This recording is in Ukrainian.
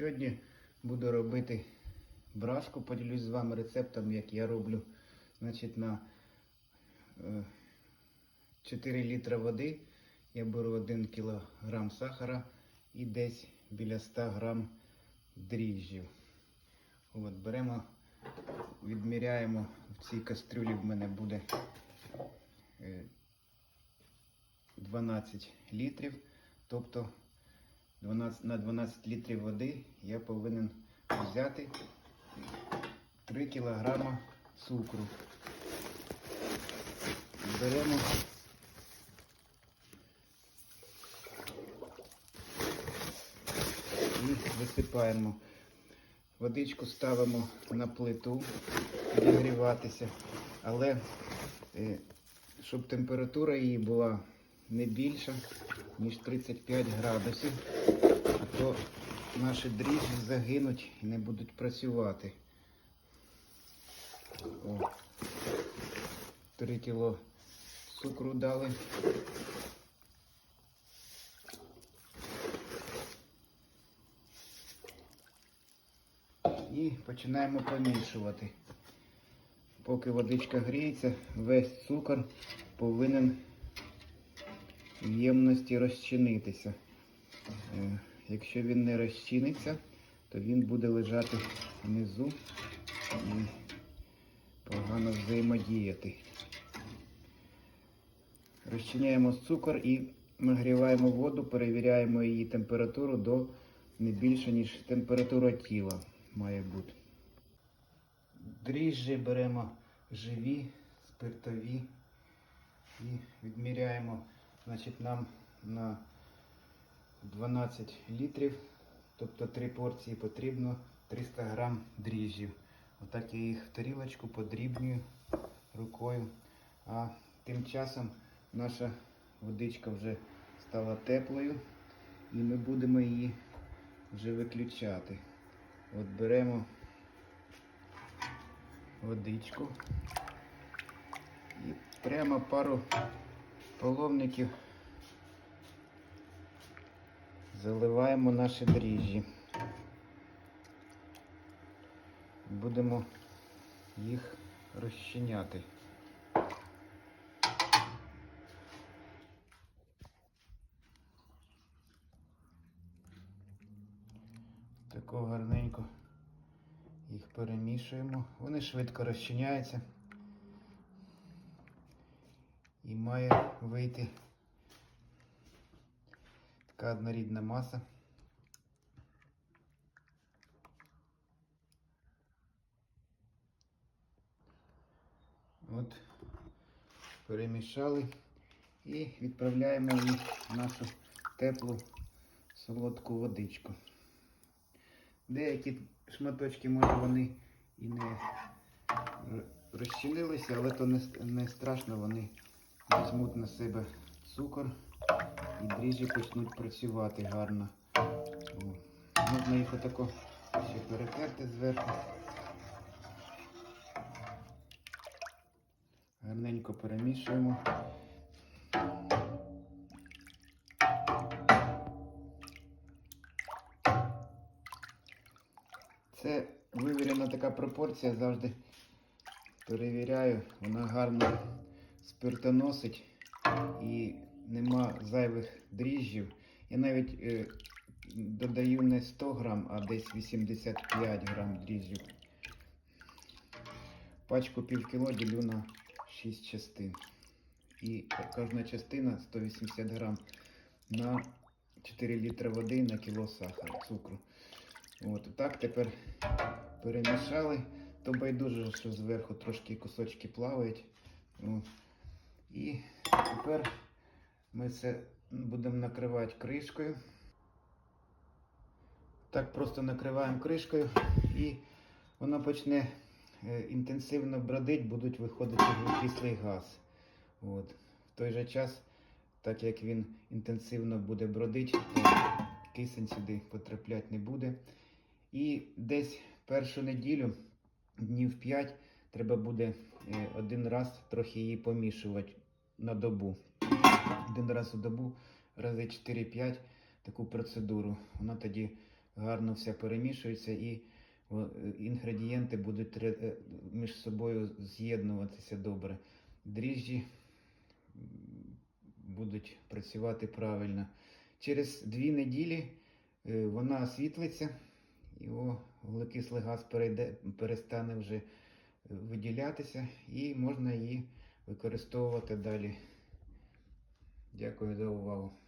Сьогодні буду робити брашку, поділюсь з вами рецептом, як я роблю. Значить, на е, 4 літра води я беру 1 кг сахара і десь біля 100 грам дріжджів. От, беремо, відміряємо в цій кастрюлі в мене буде е, 12 літрів. Тобто 12, на 12 літрів води я повинен взяти 3 кг цукру. Беремо і висипаємо. Водичку ставимо на плиту підігріватися, але е, щоб температура її була не більша, ніж 35 градусів, а то наші дріжджі загинуть і не будуть працювати. О, 3 кіло цукру дали. І починаємо помішувати. Поки водичка гріється, весь цукор повинен ємності розчинитися. Е, Якщо він не розчиниться, то він буде лежати внизу і погано взаємодіяти. Розчиняємо цукор і нагріваємо воду, перевіряємо її температуру до не більше, ніж температура тіла має бути. Дріжджі беремо живі, спиртові і відміряємо, значить, нам на 12 літрів, тобто 3 порції потрібно 300 грам дріжджів. Отак я їх в тарілочку подрібнюю рукою. А тим часом наша водичка вже стала теплою і ми будемо її вже виключати. От беремо водичку і прямо пару половників заливаємо наші дріжджі. Будемо їх розчиняти. Тако гарненько їх перемішуємо. Вони швидко розчиняються. І має вийти така однорідна маса. От перемішали і відправляємо в нашу теплу солодку водичку. Деякі шматочки, може, вони і не розчинилися, але то не страшно, вони візьмуть на себе цукор і дріжджі почнуть працювати гарно. О. Можна їх отако ще перетерти зверху. Гарненько перемішуємо. Це вивірена така пропорція, завжди перевіряю, вона гарно спиртоносить і нема зайвих дріжджів. Я навіть е, додаю не 100 грам, а десь 85 грам дріжджів. Пачку пів кіло ділю на 6 частин. І кожна частина 180 грам на 4 літри води на кіло сахару, цукру. От, так тепер перемішали. То байдуже, що зверху трошки кусочки плавають. І тепер ми це будемо накривати кришкою. Так просто накриваємо кришкою і воно почне е, інтенсивно бродить, будуть виходити вуглекислий газ. От. В той же час, так як він інтенсивно буде бродити, кисень сюди потрапляти не буде. І десь першу неділю, днів 5, треба буде е, один раз трохи її помішувати на добу. Один раз у добу, рази 4-5 таку процедуру. Вона тоді гарно все перемішується і інгредієнти будуть е, між собою з'єднуватися добре. Дріжджі будуть працювати правильно. Через дві неділі е, вона освітлиться, його вуглекислий газ перейде, перестане вже е, виділятися і можна її використовувати далі. Дякую за увагу.